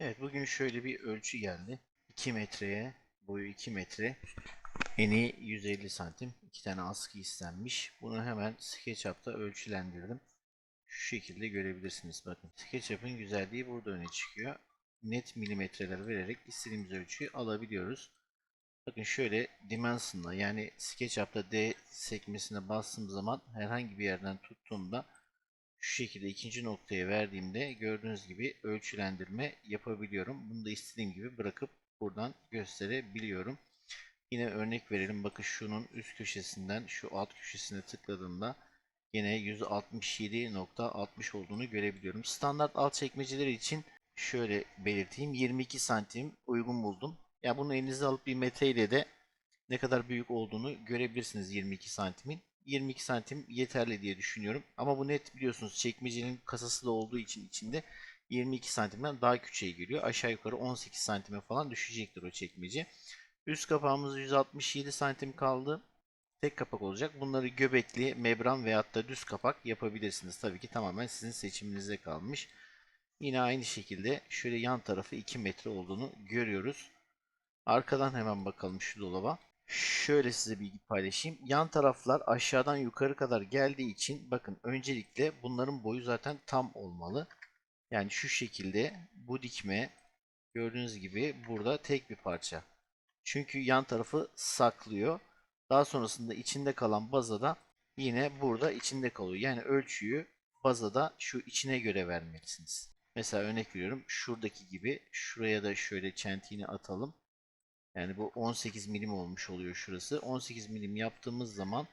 Evet bugün şöyle bir ölçü geldi. 2 metreye boyu 2 metre eni 150 santim. 2 tane askı istenmiş. Bunu hemen SketchUp'ta ölçülendirdim. Şu şekilde görebilirsiniz bakın. SketchUp'ın güzelliği burada öne çıkıyor. Net milimetreler vererek istediğimiz ölçüyü alabiliyoruz. Bakın şöyle Dimension'la yani SketchUp'ta D sekmesine bastığım zaman herhangi bir yerden tuttuğumda şu şekilde ikinci noktaya verdiğimde gördüğünüz gibi ölçülendirme yapabiliyorum. Bunu da istediğim gibi bırakıp buradan gösterebiliyorum. Yine örnek verelim. Bakın şunun üst köşesinden şu alt köşesine tıkladığımda yine 167.60 olduğunu görebiliyorum. Standart alt çekmeceleri için şöyle belirteyim. 22 santim uygun buldum. Ya bunu elinize alıp bir metreyle de ne kadar büyük olduğunu görebilirsiniz 22 santimin. 22 santim yeterli diye düşünüyorum. Ama bu net biliyorsunuz çekmecenin kasası da olduğu için içinde 22 santimden daha küçüğe geliyor. Aşağı yukarı 18 santime falan düşecektir o çekmece. Üst kapağımız 167 santim kaldı. Tek kapak olacak. Bunları göbekli, membran veyahut da düz kapak yapabilirsiniz. Tabii ki tamamen sizin seçiminize kalmış. Yine aynı şekilde şöyle yan tarafı 2 metre olduğunu görüyoruz. Arkadan hemen bakalım şu dolaba. Şöyle size bilgi paylaşayım. Yan taraflar aşağıdan yukarı kadar geldiği için bakın öncelikle bunların boyu zaten tam olmalı. Yani şu şekilde bu dikme gördüğünüz gibi burada tek bir parça. Çünkü yan tarafı saklıyor. Daha sonrasında içinde kalan bazada yine burada içinde kalıyor. Yani ölçüyü bazada şu içine göre vermelisiniz. Mesela örnek veriyorum şuradaki gibi şuraya da şöyle çentiğini atalım. Yani bu 18 milim olmuş oluyor şurası. 18 milim yaptığımız zaman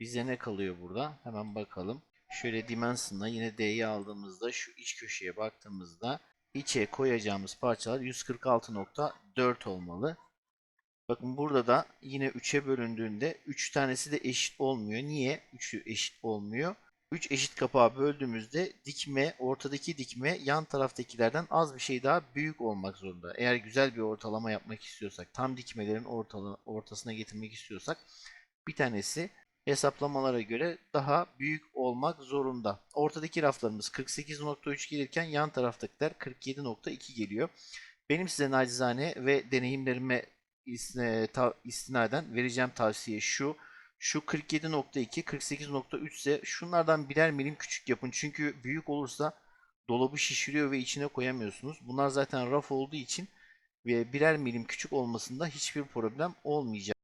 bize ne kalıyor burada? Hemen bakalım. Şöyle Dimension'la yine D'yi aldığımızda şu iç köşeye baktığımızda içe koyacağımız parçalar 146.4 olmalı. Bakın burada da yine 3'e bölündüğünde 3 tanesi de eşit olmuyor. Niye 3'ü eşit olmuyor? 3 eşit kapağı böldüğümüzde dikme, ortadaki dikme yan taraftakilerden az bir şey daha büyük olmak zorunda. Eğer güzel bir ortalama yapmak istiyorsak, tam dikmelerin ortalı, ortasına getirmek istiyorsak bir tanesi hesaplamalara göre daha büyük olmak zorunda. Ortadaki raflarımız 48.3 gelirken yan taraftakiler 47.2 geliyor. Benim size nacizane ve deneyimlerime istinaden vereceğim tavsiye şu. Şu 47.2, 48.3 ise şunlardan birer milim küçük yapın. Çünkü büyük olursa dolabı şişiriyor ve içine koyamıyorsunuz. Bunlar zaten raf olduğu için ve birer milim küçük olmasında hiçbir problem olmayacak.